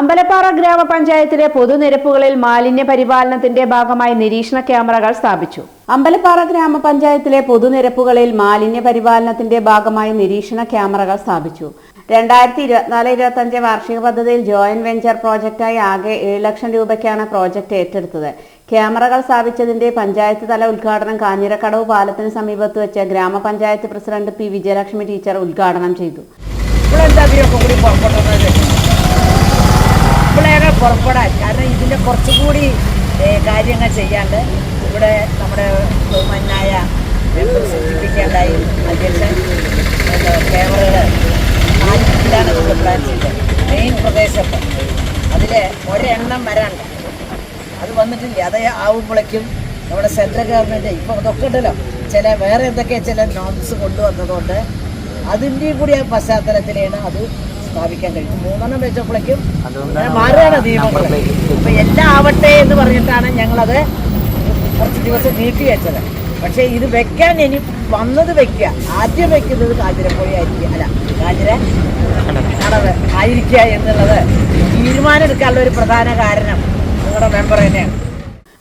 അമ്പലപ്പാറ ഗ്രാമപഞ്ചായത്തിലെ പൊതുനിരപ്പുകളിൽ മാലിന്യ പരിപാലനത്തിന്റെ ഭാഗമായി നിരീക്ഷണ ക്യാമറകൾ സ്ഥാപിച്ചു. അമ്പലപ്പാറ ഗ്രാമപഞ്ചായത്തിലെ പൊതുനിരപ്പുകളിൽ മാലിന്യ പരിപാലനത്തിന്റെ ഭാഗമായി നിരീക്ഷണ ക്യാമറകൾ സ്ഥാപിച്ചു. രണ്ടായിരത്തി ഇരുപത്തിനാല് ഇരുപത്തഞ്ച് വാർഷിക പദ്ധതിയിൽ ജോയിന്റ് വെഞ്ചർ പ്രോജക്റ്റായി ആകെ ഏഴ് ലക്ഷം രൂപയ്ക്കാണ് പ്രോജക്റ്റ് ഏറ്റെടുത്തത്. ക്യാമറകൾ സ്ഥാപിച്ചതിന്റെ പഞ്ചായത്ത് തല ഉദ്ഘാടനം കാഞ്ഞിരക്കടവ് പാലത്തിന് സമീപത്ത് വെച്ച് ഗ്രാമപഞ്ചായത്ത് പ്രസിഡന്റ് പി വിജയലക്ഷ്മി ടീച്ചർ ഉദ്ഘാടനം ചെയ്തു. പുറപ്പെടാൻ. കാരണം ഇതിന്റെ കുറച്ചുകൂടി കാര്യങ്ങൾ ചെയ്യാണ്ട് ഇവിടെ നമ്മുടെ ബഹുമാനായ സൂചിപ്പിക്കേണ്ടായി അധ്യക്ഷൻ ക്യാമറകൾ നാലിലാണ് നമ്മൾ പ്ലാൻ ചെയ്തത്. മെയിൻ പ്രദേശത്ത്. അതിൽ ഒരെണ്ണം വരാണ്ട് അത് വന്നിട്ടില്ല. അത് ആവുമ്പോഴേക്കും നമ്മുടെ സെൻട്രൽ ഗവൺമെന്റ് ഇപ്പോൾ അതൊക്കെ ഉണ്ടല്ലോ. ചില വേറെ എന്തൊക്കെ ചില നോംസ് കൊണ്ടുവന്നതുകൊണ്ട് അതിന്റെയും കൂടി ആ പശ്ചാത്തലത്തിലാണ് അത് സ്ഥാപിക്കാൻ കഴിയും മൂന്നെണ്ണം വെച്ചപ്പോഴേക്കും മാറുകയാണ് നിയമങ്ങൾ. അപ്പോൾ എല്ലാം ആവട്ടെ എന്ന് പറഞ്ഞിട്ടാണ് ഞങ്ങളത് കുറച്ച് ദിവസം നീട്ടി വെച്ചത്. പക്ഷേ ഇത് വെക്കാൻ ഇനി വന്നത് വെക്കുക. ആദ്യം വെക്കുന്നത് കാഞ്ഞിരപ്പുഴ ആയിരിക്കുക അല്ല കാഞ്ഞിര കടവ് ആയിരിക്കുക എന്നുള്ളത് തീരുമാനമെടുക്കാനുള്ള ഒരു പ്രധാന കാരണം നിങ്ങളുടെ മെമ്പർ തന്നെയാണ്.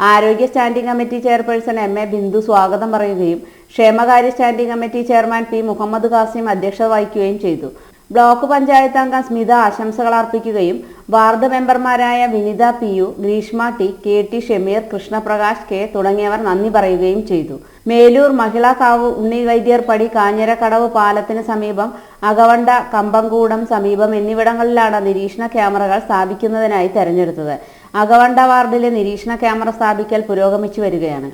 ആരോഗ്യ standing committee chairperson M A Bindu സ്വാഗതം പറയുകയും ക്ഷേമകാര്യ standing committee chairman P Muhammad Khasim അധ്യക്ഷത വഹിക്കുകയും ചെയ്തു. ബ്ലോക്ക് പഞ്ചായത്ത് അംഗം സ്മിത ആശംസകൾ അർപ്പിക്കുകയും വാർഡ് മെമ്പർമാരായ Vinitha P U Greeshma T K T Shameer Krishnaprakash K തുടങ്ങിയവർ നന്ദി പറയുകയും ചെയ്തു. മേലൂർ മഹിളാ കാവ് ഉണ്ണി വൈദ്യർ പടി കാഞ്ഞിരക്കടവ് പാലത്തിന് സമീപം അകവണ്ട കമ്പംകൂടം സമീപം എന്നിവിടങ്ങളിലാണ് നിരീക്ഷണ ക്യാമറകൾ സ്ഥാപിക്കുന്നതിനായി തെരഞ്ഞെടുത്തത്. അകവണ്ട വാർഡിലെ നിരീക്ഷണ ക്യാമറ സ്ഥാപിക്കൽ പുരോഗമിച്ചു വരികയാണ്.